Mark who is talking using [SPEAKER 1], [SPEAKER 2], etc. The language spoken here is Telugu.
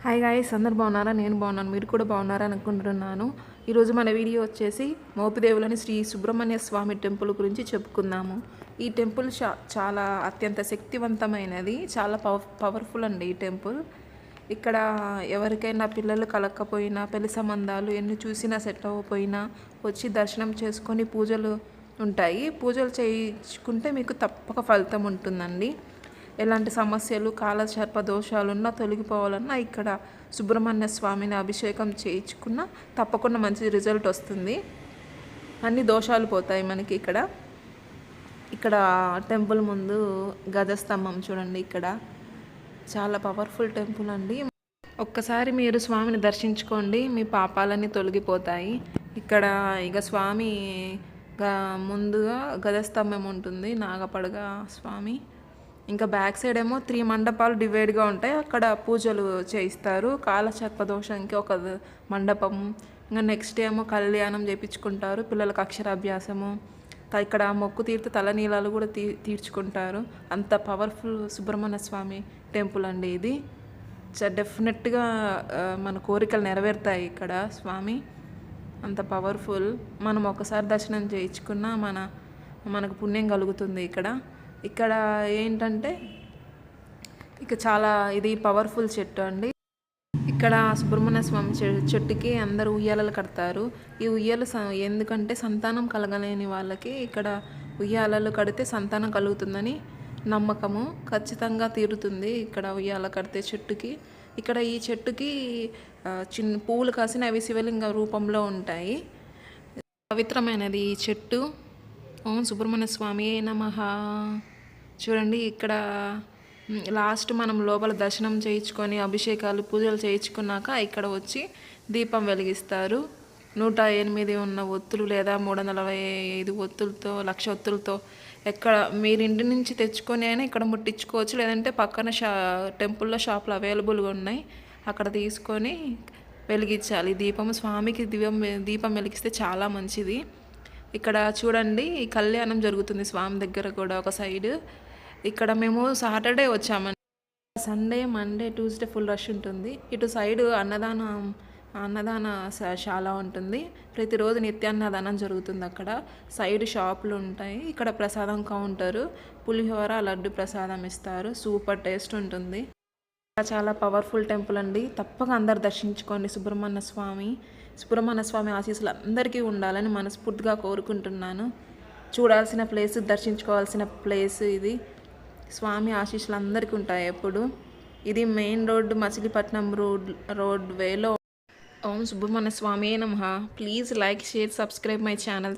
[SPEAKER 1] హాయ్ గాయస్ అందరు బాగున్నారా? నేను బాగున్నాను మీరు కూడా బాగున్నారా అనుకుంటున్నాను. ఈరోజు మన వీడియో వచ్చేసి మోపిదేవులని శ్రీ సుబ్రహ్మణ్య స్వామి టెంపుల్ గురించి చెప్పుకుందాము. ఈ టెంపుల్ చాలా అత్యంత శక్తివంతమైనది చాలా పవర్ పవర్ఫుల్ అండి ఈ టెంపుల్. ఇక్కడ ఎవరికైనా పిల్లలు కలక్కపోయినా పెళ్ళి సంబంధాలు ఎన్ని చూసినా సెట్ అవ్వకపోయినా వచ్చి దర్శనం చేసుకొని పూజలు ఉంటాయి. పూజలు చేయించుకుంటే మీకు తప్పక ఫలితం ఉంటుందండి. ఎలాంటి సమస్యలు కాలసర్ప దోషాలున్నా తొలగిపోవాలన్నా ఇక్కడ సుబ్రహ్మణ్య స్వామిని అభిషేకం చేయించుకున్న తప్పకుండా మంచి రిజల్ట్ వస్తుంది. అన్ని దోషాలు పోతాయి మనకి ఇక్కడ. ఇక్కడ టెంపుల్ ముందు గజస్తంభం చూడండి ఇక్కడ. చాలా పవర్ఫుల్ టెంపుల్ అండి. ఒక్కసారి మీరు స్వామిని దర్శించుకోండి మీ పాపాలన్నీ తొలగిపోతాయి. ఇక్కడ ఇక స్వామి ముందుగా గజస్తంభం ఉంటుంది నాగపడగ స్వామి. ఇంకా బ్యాక్ సైడ్ ఏమో త్రీ మండపాలు డివైడ్గా ఉంటాయి. అక్కడ పూజలు చేయిస్తారు. కాలచక్ర దోషంకి ఒక మండపం. ఇంకా నెక్స్ట్ ఏమో కళ్యాణం చేయించుకుంటారు పిల్లలకు అక్షరాభ్యాసము. ఇక్కడ మొక్కు తీర్త తలనీలాలు కూడా తీ తీర్చుకుంటారు. అంత పవర్ఫుల్ సుబ్రహ్మణ్య స్వామి టెంపుల్ అండి ఇది. డెఫినెట్గా మన కోరికలు నెరవేరుతాయి ఇక్కడ స్వామి. అంత పవర్ఫుల్. మనం ఒకసారి దర్శనం చేయించుకున్నా మన మనకు పుణ్యం కలుగుతుంది ఇక్కడ. ఇక్కడ ఏంటంటే ఇక చాలా ఇది పవర్ఫుల్ చెట్టు అండి. ఇక్కడ సుబ్రహ్మణ్య స్వామి చె- చెట్టుకి అందరూ ఉయ్యాలలు కడతారు. ఈ ఉయ్యాలు స- ఎందుకంటే సంతానం కలగలేని వాళ్ళకి ఇక్కడ ఉయ్యాలలు కడితే సంతానం కలుగుతుందని నమ్మకము. ఖచ్చితంగా తీరుతుంది ఇక్కడ ఉయ్యాల కడితే చెట్టుకి. ఇక్కడ ఈ చెట్టుకి చిన్న పువ్వులు కాసిన అవి శివలింగ రూపంలో ఉంటాయి. పవిత్రమైనది ఈ చెట్టు. ఓం సుబ్రహ్మణ్య స్వామి నమ. చూడండి ఇక్కడ లాస్ట్ మనం లోపల దర్శనం చేయించుకొని అభిషేకాలు పూజలు చేయించుకున్నాక ఇక్కడ వచ్చి దీపం వెలిగిస్తారు. నూట ఎనిమిది ఉన్న ఒత్తులు లేదా మూడు వందల నలభై ఐదు ఒత్తులతో లక్ష ఒత్తులతో ఎక్కడ మీరు ఇంటి నుంచి తెచ్చుకొని అయినా ఇక్కడ ముట్టించుకోవచ్చు. లేదంటే పక్కన షా టెంపుల్లో షాపులు అవైలబుల్గా ఉన్నాయి. అక్కడ తీసుకొని వెలిగించాలి. దీపం స్వామికి దీపం దీపం వెలిగిస్తే చాలా మంచిది. ఇక్కడ చూడండి ఈ కళ్యాణం జరుగుతుంది స్వామి దగ్గర కూడా ఒక సైడ్. ఇక్కడ మేము సాటర్డే వచ్చామండి. Sunday Monday Tuesday full rush ఉంటుంది. ఇటు సైడ్ అన్నదానం అన్నదాన శా- శాల ఉంటుంది. ప్రతిరోజు నిత్యాన్నదానం జరుగుతుంది అక్కడ. సైడ్ షాపులు ఉంటాయి. ఇక్కడ ప్రసాదం కౌంటరు. పులిహోర లడ్డు ప్రసాదం ఇస్తారు. సూపర్ టేస్ట్ ఉంటుంది. చాలా పవర్ఫుల్ టెంపుల్ అండి. తప్పక అందరు దర్శించుకోండి సుబ్రహ్మణ్య స్వామి. సుబ్రహ్మణ్య స్వామి ఆశీస్సులు అందరికీ ఉండాలని మనస్ఫూర్తిగా కోరుకుంటున్నాను. చూడాల్సిన ప్లేస్ దర్శించుకోవాల్సిన ప్లేస్ ఇది. స్వామి ఆశీస్సులు అందరికీ ఉంటాయి ఎప్పుడు. ఇది main road Machilipatnam road road వేలో ఓం సుబ్రహ్మణ్య స్వామి నమ. Please like share subscribe my channel.